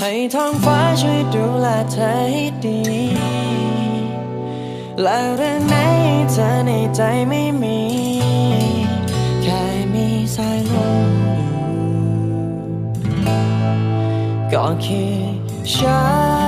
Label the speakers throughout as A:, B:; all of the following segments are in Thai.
A: ให้ท้องฟ้าช่วยดูแลเธอให้ดี และเรื่องไหนเธอในใจไม่มี แค่มีสายลมอยู่ก็คือฉัน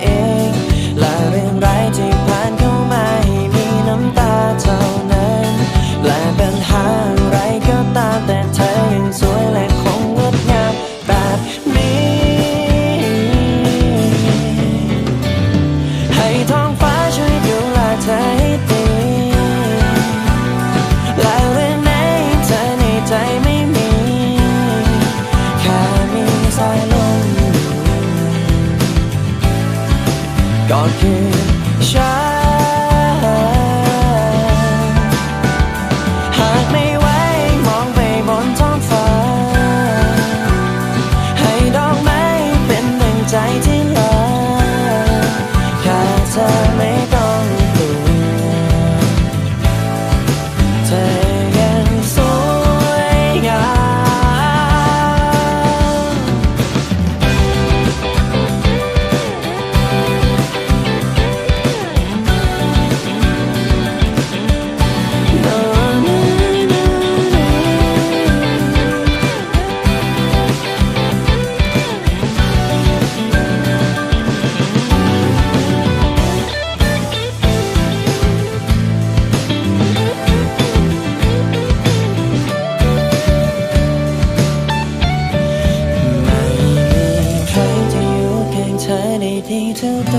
A: ท้องฟ้าช่วยดูแลเธอให้ดีและเรื่องไหนเธอในใจไม่มีแค่มีสายลมอยู่ก็คือฉัน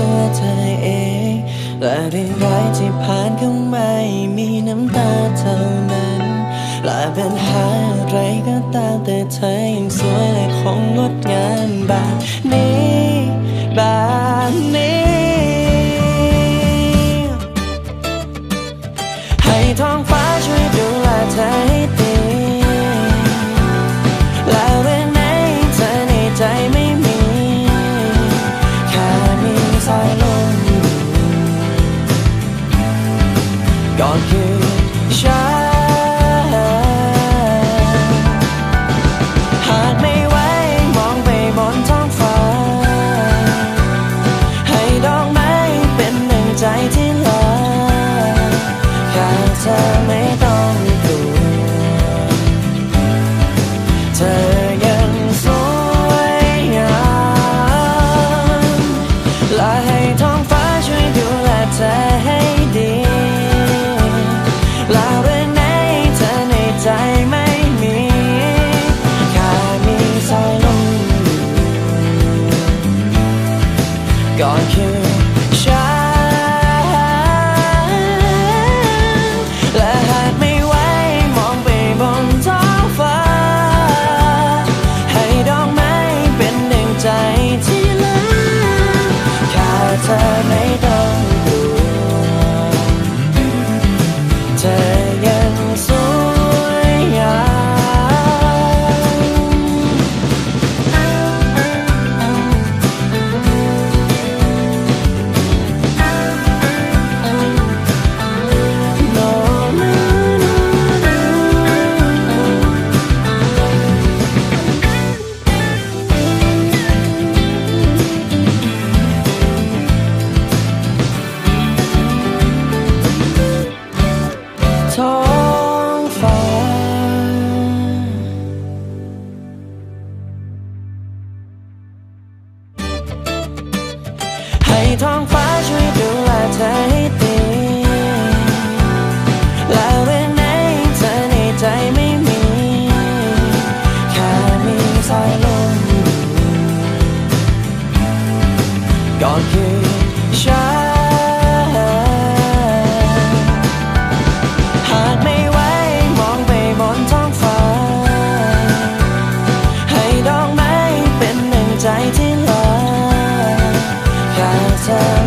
A: เท่าตัวเธอเอง และเรื่องร้ายที่ผ่านเข้ามามีน้ำตาเท่านั้น และปัญหาอะไรก็ตามแต่เธอยังสวยและคงงดงามแบบนี้ ก็คือฉั อนคืหากไม่ไหวมองไปบนท้องฟ้า ให้ดอกไม้เป็นหนึ่งใจที่ลอยแค่เธอ